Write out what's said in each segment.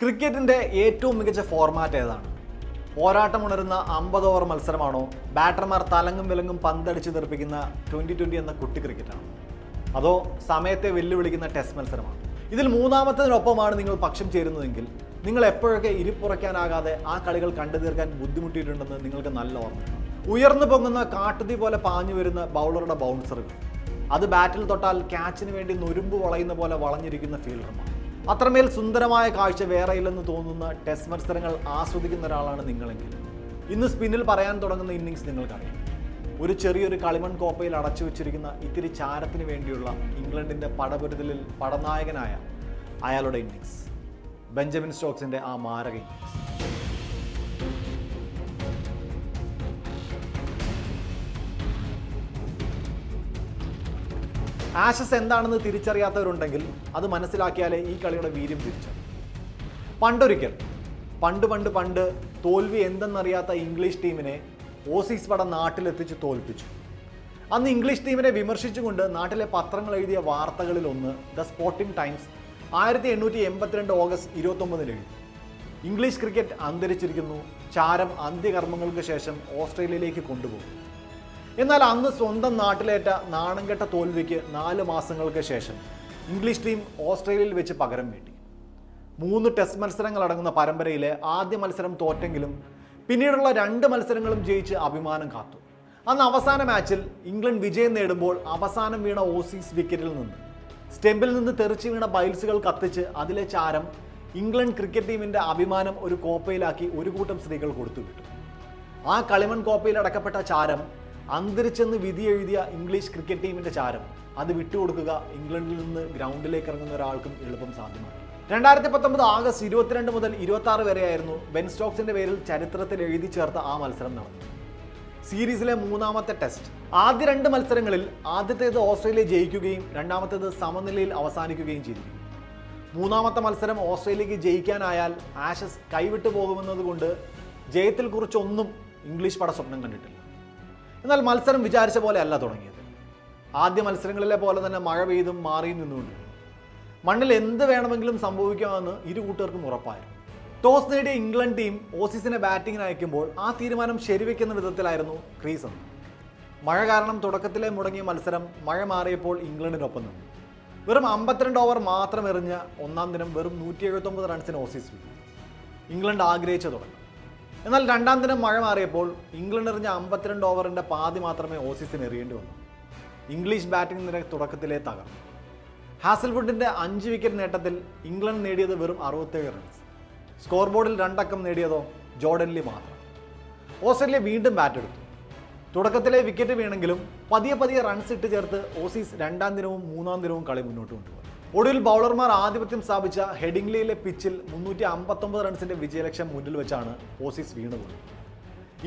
ക്രിക്കറ്റിന്റെ ഏറ്റവും മികച്ച ഫോർമാറ്റ് ഏതാണ്? പോരാട്ടം പോരാട്ടമുണരുന്ന അമ്പത് ഓവർ മത്സരമാണോ? ബാറ്റർമാർ തലങ്ങും വിലങ്ങും പന്തടിച്ച് തെറിപ്പിക്കുന്ന ട്വന്റി ട്വന്റി എന്ന കുട്ടി ക്രിക്കറ്റാണോ? അതോ സമയത്തെ വെല്ലുവിളിക്കുന്ന ടെസ്റ്റ് മത്സരമാണ്? ഇതിൽ മൂന്നാമത്തതിനൊപ്പമാണ് നിങ്ങൾ പക്ഷം ചേരുന്നതെങ്കിൽ നിങ്ങൾ എപ്പോഴൊക്കെ ഇരിപ്പുറയ്ക്കാനാകാതെ ആ കളികൾ കണ്ടു തീർക്കാൻ ബുദ്ധിമുട്ടിയിട്ടുണ്ടെന്ന് നിങ്ങൾക്ക് നല്ല ഓർമ്മ ഉയർന്നു പൊങ്ങുന്ന കാട്ടുതീ പോലെ പാഞ്ഞു വരുന്ന ബൗളറുടെ ബൗൺസറുകൾ അത് ബാറ്റിൽ തൊട്ടാൽ ക്യാച്ചിന് വേണ്ടി നൊരുമ്പ് വളയുന്ന പോലെ വളഞ്ഞിരിക്കുന്ന ഫീൽഡർമാർ അത്രമേൽ സുന്ദരമായ കാഴ്ച വേറെയില്ലെന്ന് തോന്നുന്ന ടെസ്റ്റ് മത്സരങ്ങൾ ആസ്വദിക്കുന്ന ഒരാളാണ് നിങ്ങളെങ്കിൽ. ഇന്ന് സ്പിന്നിൽ പറയാൻ തുടങ്ങുന്ന ഇന്നിങ്സ് നിങ്ങൾക്കറിയാം. ഒരു ചെറിയൊരു കളിമൺ കോപ്പയിൽ അടച്ചു വെച്ചിരിക്കുന്ന ഇത്തിരി ചാരത്തിന് വേണ്ടിയുള്ള ഇംഗ്ലണ്ടിന്റെ പടപൊരുതലിൽ പടനായകനായ അയാളുടെ ഇന്നിങ്സ്. ബെഞ്ചമിൻ സ്റ്റോക്സിന്റെ ആ മാരക ഇന്നിങ്സ്. ആഷസ് എന്താണെന്ന് തിരിച്ചറിയാത്തവരുണ്ടെങ്കിൽ അത് മനസ്സിലാക്കിയാലേ ഈ കളിയുടെ വീര്യം തിരിച്ചറിയും. പണ്ടൊരിക്കൽ പണ്ട് പണ്ട് പണ്ട് തോൽവി എന്തെന്നറിയാത്ത ഇംഗ്ലീഷ് ടീമിനെ ഓസീസ് പട നാട്ടിലെത്തിച്ച് തോൽപ്പിച്ചു. അന്ന് ഇംഗ്ലീഷ് ടീമിനെ വിമർശിച്ചുകൊണ്ട് നാട്ടിലെ പത്രങ്ങൾ എഴുതിയ വാർത്തകളിലൊന്ന് ദ സ്പോർട്ടിംഗ് ടൈംസ് ആയിരത്തി എണ്ണൂറ്റി എൺപത്തിരണ്ട് ഓഗസ്റ്റ് ഇരുപത്തൊമ്പതിൽ എഴുതി. ഇംഗ്ലീഷ് ക്രിക്കറ്റ് അന്തരിച്ചിരിക്കുന്നു ചാരം അന്ത്യകർമ്മങ്ങൾക്ക് ശേഷം ഓസ്ട്രേലിയയിലേക്ക് കൊണ്ടുപോകും. എന്നാൽ അന്ന് സ്വന്തം നാട്ടിലേറ്റ നാണംകെട്ട തോൽവിക്ക് നാല് മാസങ്ങൾക്ക് ശേഷം ഇംഗ്ലീഷ് ടീം ഓസ്ട്രേലിയയിൽ വെച്ച് പകരം വേണ്ടി മൂന്ന് ടെസ്റ്റ് മത്സരങ്ങൾ അടങ്ങുന്ന പരമ്പരയിലെ ആദ്യ മത്സരം തോറ്റെങ്കിലും പിന്നീടുള്ള രണ്ട് മത്സരങ്ങളും ജയിച്ച് അഭിമാനം കാത്തു. അന്ന് അവസാന മാച്ചിൽ ഇംഗ്ലണ്ട് വിജയം നേടുമ്പോൾ അവസാനം വീണ ഓസീസ് വിക്കറ്റിൽ നിന്ന്. സ്റ്റെമ്പിൽ നിന്ന് തെറിച്ച് വീണ ബൈൽസുകൾ കത്തിച്ച് അതിലെ ചാരം ഇംഗ്ലണ്ട് ക്രിക്കറ്റ് ടീമിന്റെ അഭിമാനം ഒരു കോപ്പയിലാക്കി ഒരു കൂട്ടം സ്ത്രീകൾ കൊടുത്തു വിട്ടു ആ കളിമൺ കോപ്പയിൽ അടക്കപ്പെട്ട ചാരം അന്തരിച്ചെന്ന് വിധി എഴുതിയ ഇംഗ്ലീഷ് ക്രിക്കറ്റ് ടീമിന്റെ ചാരം. അത് വിട്ടുകൊടുക്കുക ഇംഗ്ലണ്ടിൽ നിന്ന് ഗ്രൗണ്ടിലേക്ക് ഇറങ്ങുന്ന ഒരാൾക്കും എളുപ്പം സാധ്യമാണ്. രണ്ടായിരത്തി പത്തൊമ്പത് ആഗസ്റ്റ് ഇരുപത്തിരണ്ട് മുതൽ ഇരുപത്തി ആറ് വരെയായിരുന്നു ബെൻ സ്റ്റോക്സിന്റെ പേരിൽ ചരിത്രത്തിൽ എഴുതി ചേർത്ത ആ മത്സരം നടന്നു സീരീസിലെ മൂന്നാമത്തെ ടെസ്റ്റ്. ആദ്യ രണ്ട് മത്സരങ്ങളിൽ ആദ്യത്തേത് ഓസ്ട്രേലിയ ജയിക്കുകയും രണ്ടാമത്തേത് സമനിലയിൽ അവസാനിക്കുകയും ചെയ്തു. മൂന്നാമത്തെ മത്സരം ഓസ്ട്രേലിയക്ക് ജയിക്കാനായാൽ ആഷസ് കൈവിട്ടു പോകുമെന്നതുകൊണ്ട് ജയത്തിൽ കുറിച്ചൊന്നും ഇംഗ്ലീഷ് പട സ്വപ്നം കണ്ടിട്ടില്ല. എന്നാൽ മത്സരം വിചാരിച്ച പോലെ അല്ല തുടങ്ങിയത്. ആദ്യ മത്സരങ്ങളിലെ പോലെ തന്നെ മഴ പെയ്തും മാറിയും നിന്നുകൊണ്ടിരുന്നു. മണ്ണിൽ എന്ത് വേണമെങ്കിലും സംഭവിക്കാമെന്ന് ഇരു കൂട്ടർക്കും ഉറപ്പായിരുന്നു. ടോസ് നേടിയ ഇംഗ്ലണ്ട് ടീം ഓസീസിനെ ബാറ്റിങ്ങിന് അയക്കുമ്പോൾ ആ തീരുമാനം ശരിവെക്കുന്ന വിധത്തിലായിരുന്നു ക്രീസ് എന്ന് മഴ കാരണം തുടക്കത്തിലെ മുടങ്ങിയ മത്സരം മഴ മാറിയപ്പോൾ ഇംഗ്ലണ്ടിനൊപ്പം നിന്നു. വെറും അമ്പത്തിരണ്ട് ഓവർ മാത്രം എറിഞ്ഞ ഒന്നാം ദിനം വെറും നൂറ്റി എഴുപത്തൊമ്പത് റൺസിന് ഓസീസ് വീണു. ഇംഗ്ലണ്ട് ആഗ്രഹിച്ച തുടങ്ങി എന്നാൽ രണ്ടാം ദിനം മഴ മാറിയപ്പോൾ ഇംഗ്ലണ്ട് എറിഞ്ഞ അമ്പത്തിരണ്ട് ഓവറിന്റെ പാതി മാത്രമേ ഓസീസിന് എറിയേണ്ടി വന്നു. ഇംഗ്ലീഷ് ബാറ്റിംഗ് നിര തുടക്കത്തിലേ തകർന്നു. ഹാസൽവുഡിന്റെ അഞ്ച് വിക്കറ്റ് നേട്ടത്തിൽ ഇംഗ്ലണ്ട് നേടിയത് വെറും അറുപത്തേഴ് റൺസ് സ്കോർ ബോർഡിൽ രണ്ടക്കം നേടിയതോ ജോർഡൻലി മാത്രം. ഓസ്ട്രേലിയ വീണ്ടും ബാറ്റ് എടുത്തു. തുടക്കത്തിലെ വിക്കറ്റ് വീണെങ്കിലും പതിയെ പതിയെ റൺസ് ഇട്ട് ചേർത്ത് ഓസീസ് രണ്ടാം ദിനവും മൂന്നാം ദിനവും കളി മുന്നോട്ട് കൊണ്ടുപോയി. ഒടുവിൽ ബൗളർമാർ ആധിപത്യം സ്ഥാപിച്ച ഹെഡിംഗ്ലിയിലെ പിച്ചിൽ മുന്നൂറ്റി അമ്പത്തൊമ്പത് റൺസിന്റെ വിജയലക്ഷ്യം മുന്നിൽ വെച്ചാണ് ഓസീസ് വീണുപോയത്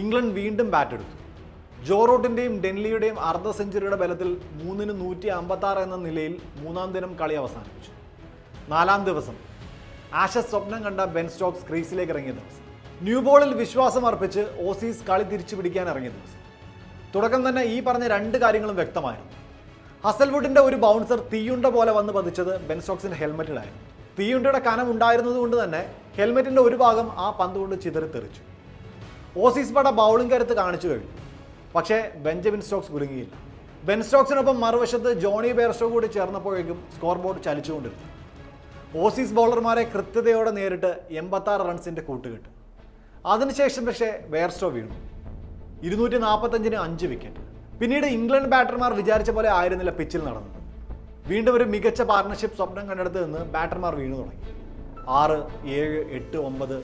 ഇംഗ്ലണ്ട് വീണ്ടും ബാറ്റ് എടുത്തു. ജോ റൂട്ടിന്റെയും ഡെൻലിയുടെയും അർദ്ധ സെഞ്ചുറിയുടെ ബലത്തിൽ മൂന്നിന് നൂറ്റി അമ്പത്തി ആറ് എന്ന നിലയിൽ മൂന്നാം ദിനം കളി അവസാനിപ്പിച്ചു. നാലാം ദിവസം ആശ സ്വപ്നം കണ്ട ബെൻ സ്റ്റോക്സ് ക്രീസിലേക്ക് ഇറങ്ങിയ ദിവസം. ന്യൂ ബോളിൽ വിശ്വാസം അർപ്പിച്ച് ഓസീസ് കളി തിരിച്ചു പിടിക്കാൻ ഇറങ്ങിയ ദിവസം. തുടക്കം തന്നെ ഈ പറഞ്ഞ രണ്ട് കാര്യങ്ങളും വ്യക്തമായിരുന്നു. ഹസൽവുഡിന്റെ ഒരു ബൗൺസർ തീയുണ്ട പോലെ വന്ന് പതിച്ചത് ബെൻ സ്റ്റോക്സിന്റെ ഹെൽമെറ്റിലായിരുന്നു തീയുണ്ടയുടെ കനം ഉണ്ടായിരുന്നത് കൊണ്ട് തന്നെ ഹെൽമെറ്റിന്റെ ഒരു ഭാഗം ആ പന്ത് കൊണ്ട് ചിതറിത്തെറിച്ചു ഓസീസ് പട ബൗളിംഗ് കരുത്ത് കാണിച്ചു കഴിഞ്ഞു. പക്ഷേ ബെഞ്ചമിൻ സ്റ്റോക്സ് കുലുങ്ങിയില്ല. ബെൻ സ്റ്റോക്സിനൊപ്പം മറുവശത്ത് ജോണി ബെയർസ്റ്റോ കൂടി ചേർന്നപ്പോഴേക്കും സ്കോർ ബോർഡ് ചലിച്ചുകൊണ്ടിരുന്നു. ഓസീസ് ബൗളർമാരെ കൃത്യതയോടെ നേരിട്ട് എൺപത്താറ് റൺസിന്റെ കൂട്ടുകെട്ട്. അതിനുശേഷം പക്ഷേ ബെയർസ്റ്റോ വീണു. ഇരുന്നൂറ്റി നാൽപ്പത്തഞ്ചിന് അഞ്ച് വിക്കറ്റ്. പിന്നീട് ഇംഗ്ലണ്ട് ബാറ്റർമാർ വിചാരിച്ച പോലെ ആയിരുന്നില്ല പിച്ചിൽ നടന്നത്. വീണ്ടും ഒരു മികച്ച പാർട്ണർഷിപ്പ് സ്വപ്നം കണ്ടെടുത്ത് നിന്ന് ബാറ്റർമാർ വീണു തുടങ്ങി. ആറ് ഏഴ് എട്ട് ഒമ്പത്.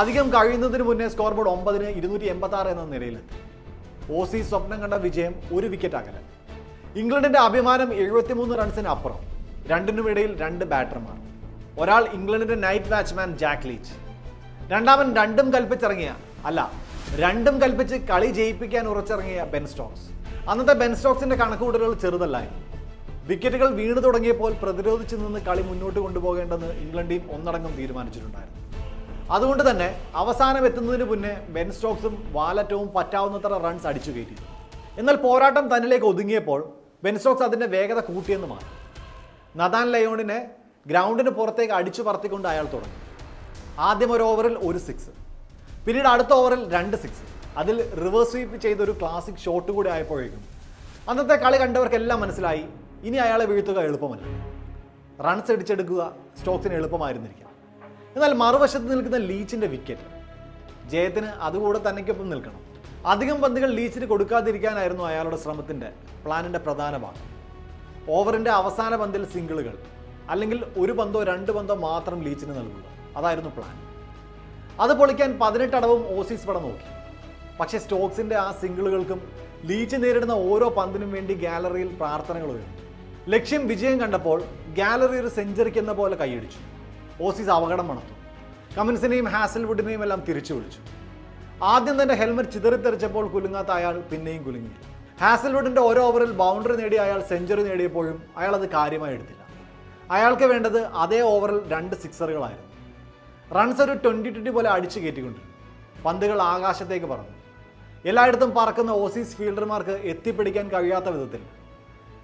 അധികം കഴിയുന്നതിന് മുന്നേ സ്കോർ ബോർഡ് ഒമ്പതിന് ഇരുന്നൂറ്റി എൺപത്തി ആറ് എന്ന നിലയിലെത്തി. ഓസീസ് സ്വപ്നം കണ്ട വിജയം ഒരു വിക്കറ്റ് അകലെ. ഇംഗ്ലണ്ടിന്റെ അഭിമാനം എഴുപത്തിമൂന്ന് റൺസിന് അപ്പുറം. രണ്ടിനും ഇടയിൽ രണ്ട് ബാറ്റർമാർ ഒരാൾ ഇംഗ്ലണ്ടിന്റെ നൈറ്റ് ബാറ്റ്സ്മാൻ ജാക്ക് ലീച്ച്. രണ്ടാമൻ രണ്ടും കൽപ്പിച്ചിറങ്ങിയ അല്ല രണ്ടും കൽപ്പിച്ച് കളി ജയിപ്പിക്കാൻ ഉറച്ചിറങ്ങിയ ബെൻ സ്റ്റോക്സ്. അന്നത്തെ ബെൻ സ്റ്റോക്സിന്റെ കണക്കുകൂട്ടലുകൾ ചെറുതല്ലായിരുന്നു വിക്കറ്റുകൾ വീണു തുടങ്ങിയപ്പോൾ പ്രതിരോധിച്ചു നിന്ന് കളി മുന്നോട്ട് കൊണ്ടുപോകേണ്ടെന്ന് ഇംഗ്ലണ്ട് ടീം ഒന്നടങ്കം തീരുമാനിച്ചിട്ടുണ്ടായിരുന്നു. അതുകൊണ്ട് തന്നെ അവസാനം എത്തുന്നതിന് മുന്നേ ബെൻ സ്റ്റോക്സും വാലറ്റവും പറ്റാവുന്നത്ര റൺസ് അടിച്ചു കയറ്റി. എന്നാൽ പോരാട്ടം തന്നിലേക്ക് ഒതുങ്ങിയപ്പോൾ ബെൻ സ്റ്റോക്സ് അതിന്റെ വേഗത കൂട്ടിയെന്ന് മാറി. നദാൻ ലയോണിനെ ഗ്രൗണ്ടിന് പുറത്തേക്ക് അടിച്ചു പറത്തിക്കൊണ്ട് അയാൾ തുടങ്ങി. ആദ്യം ഒരു ഓവറിൽ ഒരു സിക്സ് പിന്നീട് അടുത്ത ഓവറിൽ രണ്ട് സിക്സ് അതിൽ റിവേഴ്സ് സ്വീപ്പ് ചെയ്ത ഒരു ക്ലാസിക് ഷോട്ട് കൂടി ആയപ്പോഴേക്കും അന്നത്തെ കളി കണ്ടവർക്കെല്ലാം മനസ്സിലായി. ഇനി അയാളെ വീഴ്ത്തുക എളുപ്പമല്ല. റൺസ് അടിച്ചെടുക്കുക സ്റ്റോക്സിന് എളുപ്പമായിരുന്നിരിക്കാം. എന്നാൽ മറുവശത്ത് നിൽക്കുന്ന ലീച്ചിന്റെ വിക്കറ്റ് ജയത്തിന് അതുകൂടെ തന്നെക്കൊപ്പം നിൽക്കണം. അധികം പന്തുകൾ ലീച്ചിന് കൊടുക്കാതിരിക്കാനായിരുന്നു അയാളുടെ ശ്രമത്തിന്റെ പ്ലാനിന്റെ പ്രധാന ഭാഗം. ഓവറിന്റെ അവസാന പന്തിൽ സിംഗിളുകൾ. അല്ലെങ്കിൽ ഒരു പന്തോ രണ്ട് പന്തോ മാത്രം ലീച്ചിന് നൽകുക. അതായിരുന്നു പ്ലാൻ അത് പൊളിക്കാൻ പതിനെട്ട് അടവും ഓസീസ് പടം നോക്കി. പക്ഷേ സ്റ്റോക്സിന്റെ ആ സിംഗിളുകൾക്കും ലീച്ച് നേരിടുന്ന ഓരോ പന്തിനും വേണ്ടി ഗാലറിയിൽ പ്രാർത്ഥനകൾ ഉയർന്നു. ലക്ഷ്യം വിജയം കണ്ടപ്പോൾ ഗാലറി ഒരു സെഞ്ചുറിക്ക് എന്ന പോലെ കൈയടിച്ചു. ഓസീസ് അപകടം മണത്തു. കമിൻസിനെയും ഹാസൽവുഡിനെയും എല്ലാം തിരിച്ചു വിളിച്ചു. ആദ്യം തന്നെ ഹെൽമറ്റ് ചിതറിത്തെറിച്ചപ്പോൾ കുലുങ്ങാത്ത അയാൾ പിന്നെയും കുലുങ്ങി. ഹാസൽവുഡിന്റെ ഓരോ ഓവറിൽ ബൗണ്ടറി നേടി അയാൾ സെഞ്ചുറി നേടിയപ്പോഴും അയാൾ അത് കാര്യമായി എടുത്തില്ല. അയാൾക്ക് വേണ്ടത് അതേ ഓവറിൽ രണ്ട് സിക്സറുകളായിരുന്നു. റൺസ് ഒരു ട്വന്റി ട്വന്റി പോലെ അടിച്ചു കയറ്റിക്കൊണ്ടിരുന്നു പന്തുകൾ ആകാശത്തേക്ക് പറന്നു. എല്ലായിടത്തും പറക്കുന്ന ഓസീസ് ഫീൽഡർമാർക്ക് എത്തിപ്പിടിക്കാൻ കഴിയാത്ത വിധത്തിൽ.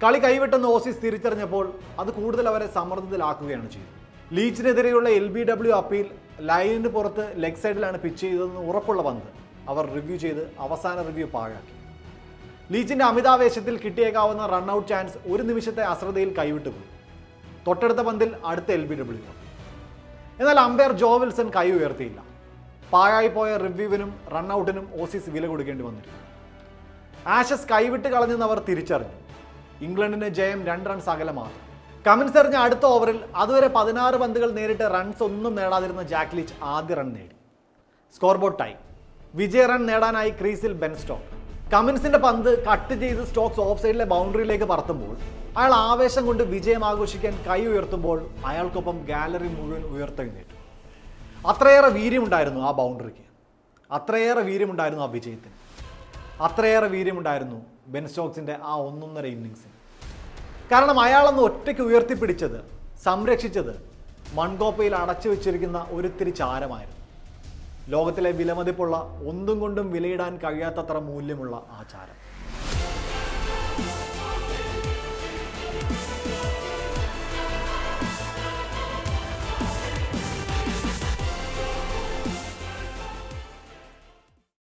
കളി കൈവിട്ടെന്ന് ഓസീസ് തിരിച്ചറിഞ്ഞപ്പോൾ അത് കൂടുതൽ അവരെ സമ്മർദ്ദത്തിലാക്കുകയാണ് ചെയ്തത്. ലീച്ചിനെതിരെയുള്ള എൽ ബി ഡബ്ല്യു അപ്പീൽ ലൈനിന് പുറത്ത് ലെഗ് സൈഡിലാണ് പിച്ച് ചെയ്തതെന്ന് ഉറപ്പുള്ള പന്ത് അവർ റിവ്യൂ ചെയ്ത് അവസാന റിവ്യൂ പാഴാക്കി. ലീച്ചിന്റെ അമിതാവേശത്തിൽ കിട്ടിയേക്കാവുന്ന റൺഔട്ട് ചാൻസ് ഒരു നിമിഷത്തെ അശ്രദ്ധയിൽ കൈവിട്ടു പോയി. തൊട്ടടുത്ത പന്തിൽ അടുത്ത എൽ ബി ഡബ്ല്യു. എന്നാൽ അമ്പയർ ജോ വിൽസൺ കൈ ഉയർത്തിയില്ല. പാഴായി പോയ റിവ്യൂവിനും റണ്ണൌട്ടിനും ഓസീസ് വില കൊടുക്കേണ്ടി വന്നിരുന്നു. ആഷസ് കൈവിട്ട് കളഞ്ഞെന്ന് അവർ തിരിച്ചറിഞ്ഞു. ഇംഗ്ലണ്ടിന് ജയം രണ്ട് റൺസ് അകലമാണ് കമിൻസ് എറിഞ്ഞ അടുത്ത ഓവറിൽ അതുവരെ പതിനാറ് പന്തുകൾ നേരിട്ട് റൺസ് ഒന്നും നേടാതിരുന്ന ജാക്ക് ജാക്ലിച്ച് ആദ്യ റൺ നേടി. സ്കോർ ബോർഡ് ടൈ വിജയ റൺ നേടാനായി ക്രീസിൽ ബെൻ സ്റ്റോക്ക്. കമിൻസിന്റെ പന്ത് കട്ട് ചെയ്ത് സ്റ്റോക്സ് ഓഫ് സൈഡിലെ ബൗണ്ടറിയിലേക്ക് പറത്തുമ്പോൾ അയാൾ ആവേശം കൊണ്ട് വിജയം ആഘോഷിക്കാൻ കൈ ഉയർത്തുമ്പോൾ അയാൾക്കൊപ്പം ഗാലറി മുഴുവൻ ഉയർത്തെഴുന്നേറ്റു. അത്രയേറെ വീര്യമുണ്ടായിരുന്നു ആ ബൗണ്ടറിക്ക്. അത്രയേറെ വീര്യമുണ്ടായിരുന്നു ആ വിജയത്തിന്. അത്രയേറെ വീര്യമുണ്ടായിരുന്നു ബെൻ സ്റ്റോക്സിന്റെ ആ ഒന്നൊന്നര ഇന്നിങ്സിന്. കാരണം അയാളൊന്ന് ഒറ്റയ്ക്ക് ഉയർത്തിപ്പിടിച്ചത് സംരക്ഷിച്ചത് മൺകോപ്പയിൽ അടച്ചു വെച്ചിരിക്കുന്ന ഒരുത്തിരി ചാരമായിരുന്നു. ലോകത്തിലെ വിലമതിപ്പുള്ള ഒന്നും കൊണ്ടും വിലയിടാൻ കഴിയാത്തത്ര മൂല്യമുള്ള ആ ചാരം.